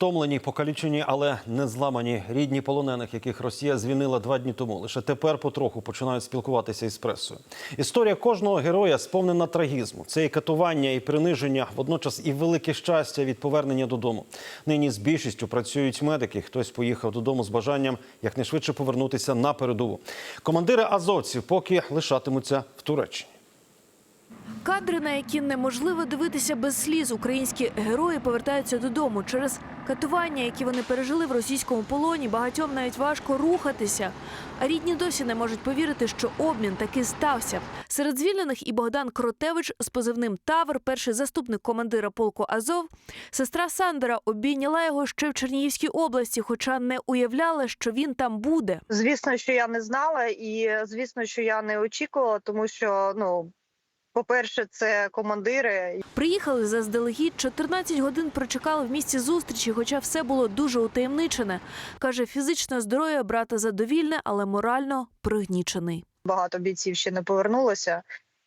Втомлені, покалічені, але не зламані рідні полонених, яких Росія звільнила два дні тому. Лише тепер потроху починають спілкуватися із пресою. Історія кожного героя сповнена трагізму. Це і катування, і приниження, водночас і велике щастя від повернення додому. Нині з більшістю працюють медики. Хтось поїхав додому з бажанням якнайшвидше повернутися на передову. Командири азовців поки лишатимуться в Туреччині. Кадри, на які неможливо дивитися без сліз, українські герої повертаються додому через катування, які вони пережили в російському полоні. Багатьом навіть важко рухатися. А рідні досі не можуть повірити, що обмін таки стався. Серед звільнених і Богдан Кротевич з позивним Тавр, перший заступник командира полку Азов. Сестра Сандера обійняла його ще в Чернігівській області, хоча не уявляла, що він там буде. Звісно, що я не знала, і звісно, що я не очікувала, тому що ну. По-перше, це командири. Приїхали заздалегідь, 14 годин прочекали в місці зустрічі, хоча все було дуже утаємничене. Каже, фізичне здоров'я брата задовільне, але морально пригнічений. Багато бійців ще не повернулося,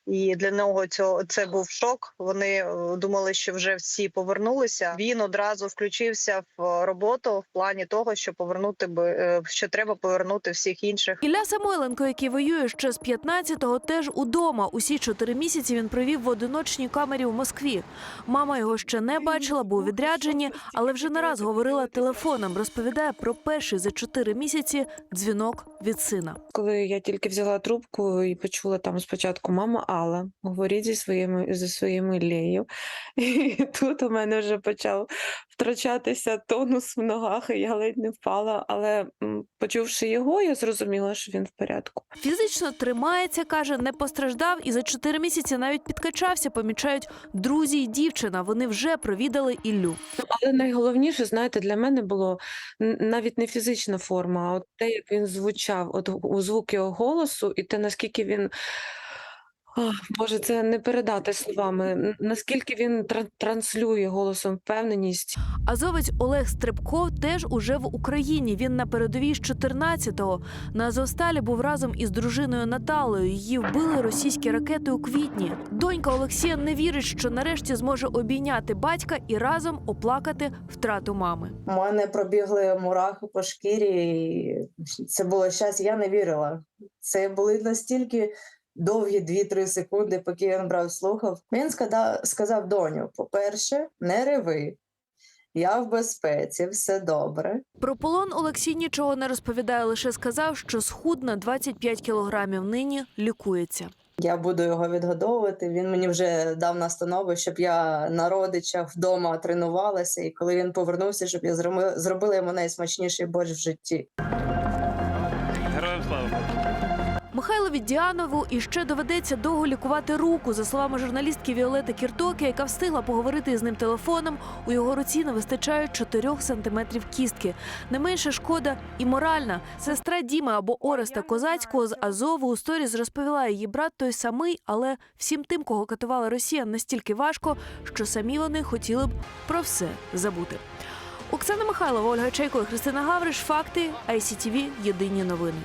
і для нього цього це був шок. Вони е, думали, що вже всі повернулися. Він одразу включився в роботу в плані того, що повернути би е, що треба повернути всіх інших. Ілля Самойленко, який воює ще з 15-го, теж удома. Усі чотири місяці він провів в одиночній камері у Москві. Мама його ще не бачила, бо у відрядженні, але вже не раз говорила телефоном. Розповідає про перший за чотири місяці дзвінок від сина. Коли я тільки взяла трубку і почула там спочатку мама Алла, говоріть зі своїми зі своїми Лею. І тут у мене вже почав втрачатися тонус в ногах, і я ледь не впала. Але почувши його, я зрозуміла, що він в порядку. Фізично тримається, каже, не постраждав і за чотири місяці навіть підкачався. Помічають друзі й дівчина. Вони вже провідали Іллю. Ну, Але найголовніше, знаєте, для мене було навіть не фізична форма, а от те, як він звучав, от у звук його голосу, і те, наскільки він. Ах, Боже, це не передати словами. Наскільки він тра- транслює голосом впевненість. Азовець Олег Стрибко теж уже в Україні. Він на передовій з 14-го. На Азовсталі був разом із дружиною Наталею. Її вбили російські ракети у квітні. Донька Олексія не вірить, що нарешті зможе обійняти батька і разом оплакати втрату мами. У мене пробігли мурахи по шкірі, і це було щастя. Я не вірила. Це були настільки довгі 2-3 секунди, поки він брав слухав. Він сказав, сказав доню: по-перше, не реви. Я в безпеці, все добре. Про полон Олексій нічого не розповідає, лише сказав, що схуд на 25 кілограмів. Нині лікується. Я буду його відгодовувати. Він мені вже дав настанови, щоб я на родичах вдома тренувалася. І коли він повернувся, щоб я зробила йому найсмачніший борщ в житті. Михайлові Діанову іще доведеться довго лікувати руку. За словами журналістки Віолети Кіртоки, яка встигла поговорити з ним телефоном, у його руці не вистачає 4 сантиметрів кістки. Не менше шкода і моральна. Сестра Діми або Ореста Козацького з Азову у сторіз розповіла її брат той самий, але всім тим, кого катувала Росія, настільки важко, що самі вони хотіли б про все забути. Оксана Михайлова, Ольга Чайко і Христина Гавриш. Факти ICTV. Єдині новини.